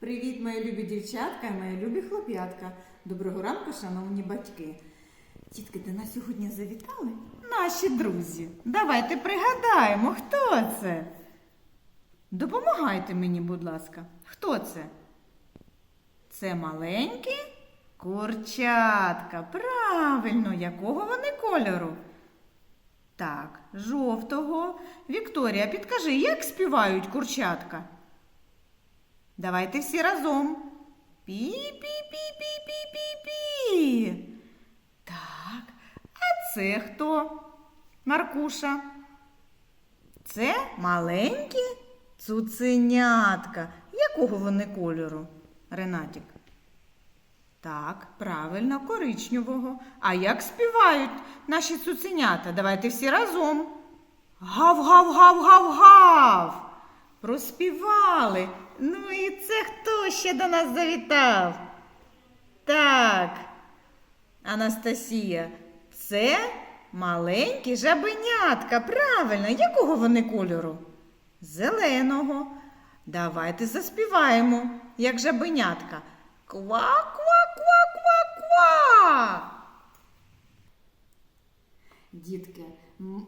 Привіт, мої любі дівчатка і мої любі хлоп'ятка. Доброго ранку, шановні батьки. Тітки, до нас сьогодні завітали наші друзі. Давайте пригадаємо, хто це. Допомагайте мені, будь ласка. Хто це? Це маленькі курчатка. Правильно, якого вони кольору? Так, жовтого. Вікторія, підкажи, як співають курчатка? Давайте всі разом. Пі-пі-пі-пі-пі-пі-пі. Так, а це хто? Маркуша. Це маленькі цуценятка. Якого вони кольору, Ренатік? Так, правильно, коричневого. А як співають наші цуценята? Давайте всі разом. Гав-гав-гав-гав-гав. Проспівали. Ну і це хто ще до нас завітав? Так, Анастасія, це маленькі жабенятка. Правильно, якого вони кольору? Зеленого. Давайте заспіваємо, як жабенятка. Ква-ква-ква-ква-ква. Дітки,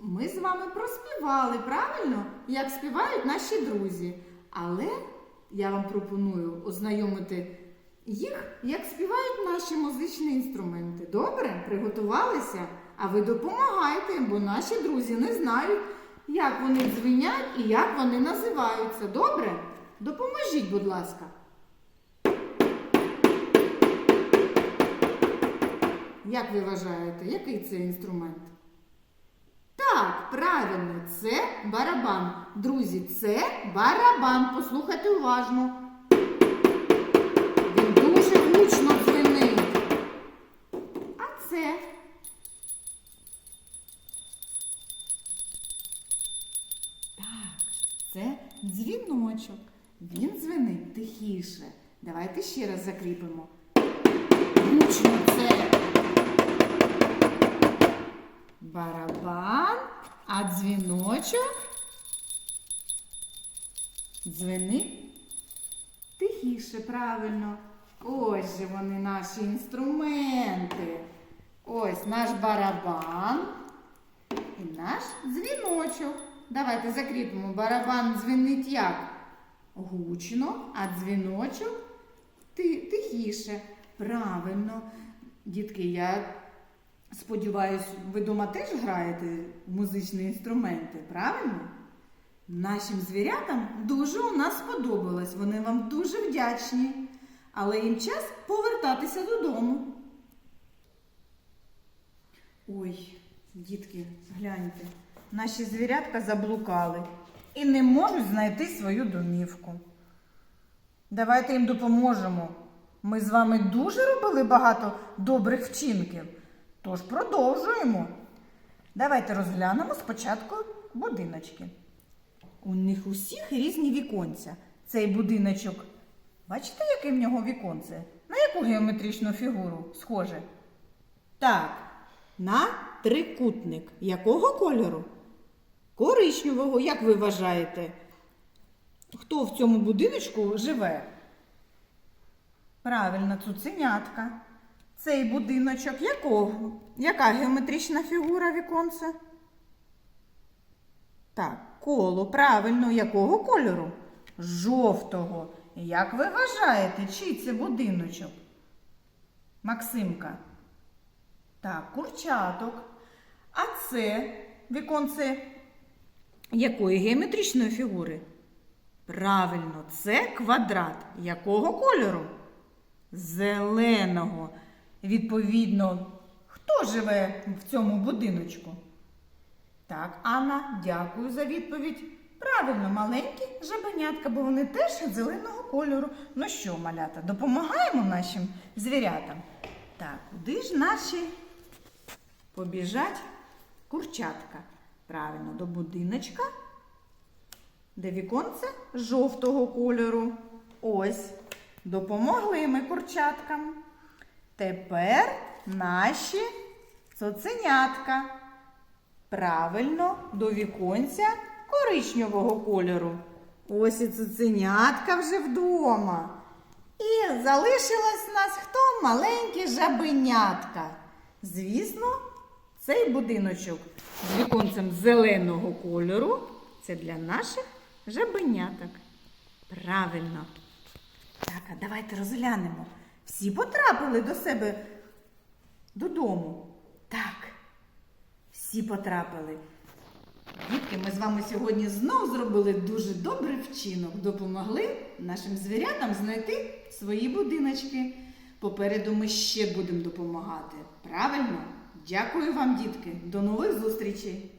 ми з вами проспівали, правильно, як співають наші друзі. Але я вам пропоную ознайомити їх, як співають наші музичні інструменти. Добре? Приготувалися? А ви допомагайте, бо наші друзі не знають, як вони дзвенять і як вони називаються. Добре? Допоможіть, будь ласка. Як ви вважаєте, який це інструмент? Так, правильно, це барабан. Друзі, це барабан. Послухайте уважно. Він дуже гучно дзвенить. А це. Так, це дзвіночок. Він дзвенить тихіше. Давайте ще раз закріпимо. Гучно це. Барабан, а дзвіночок дзвенить тихіше, правильно. Ось же вони наші інструменти. Ось наш барабан і наш дзвіночок. Давайте закріпимо. Барабан дзвенить як? Гучно, а дзвіночок ти- тихіше. Правильно. Дітки, я Сподіваюсь, ви дома теж граєте музичні інструменти, правильно? Нашим звірятам дуже у нас сподобалось. Вони вам дуже вдячні. Але їм час повертатися додому. Ой, дітки, гляньте, наші звірятка заблукали і не можуть знайти свою домівку. Давайте їм допоможемо. Ми з вами дуже робили багато добрих вчинків. Тож продовжуємо. Давайте розглянемо спочатку будиночки. У них усіх різні віконця. Цей будиночок. Бачите, яке в нього віконце? На яку геометричну фігуру схоже? Так, на трикутник. Якого кольору? Коричневого, як ви вважаєте? Хто в цьому будиночку живе? Правильно, цуценятка. Цей будиночок якого? Яка геометрична фігура віконця? Так, коло, правильно, якого кольору? Жовтого. Як ви вважаєте, чий це будиночок? Максимка. Так, курчаток. А це віконце якої геометричної фігури? Правильно, це квадрат. Якого кольору? Зеленого. Відповідно, хто живе в цьому будиночку? Так, Анна, дякую за відповідь. Правильно, маленькі жабенятка, бо вони теж зеленого кольору. Ну що, малята, допомагаємо нашим звірятам? Так, куди ж наші побіжать курчатка? Правильно, до будиночка, де віконце жовтого кольору. Ось, допомогли ми курчаткам. Тепер наші цуценятка. Правильно, до віконця коричневого кольору. Ось і цуценятка вже вдома. І залишилось в нас хто маленькі жабенятка. Звісно, цей будиночок з віконцем зеленого кольору це для наших жабеняток. Правильно. Так, а давайте розглянемо. Всі потрапили до себе додому. Так, всі потрапили. Дітки, ми з вами сьогодні знов зробили дуже добрий вчинок. Допомогли нашим звірятам знайти свої будиночки. Попереду ми ще будемо допомагати. Правильно? Дякую вам, дітки. До нових зустрічей!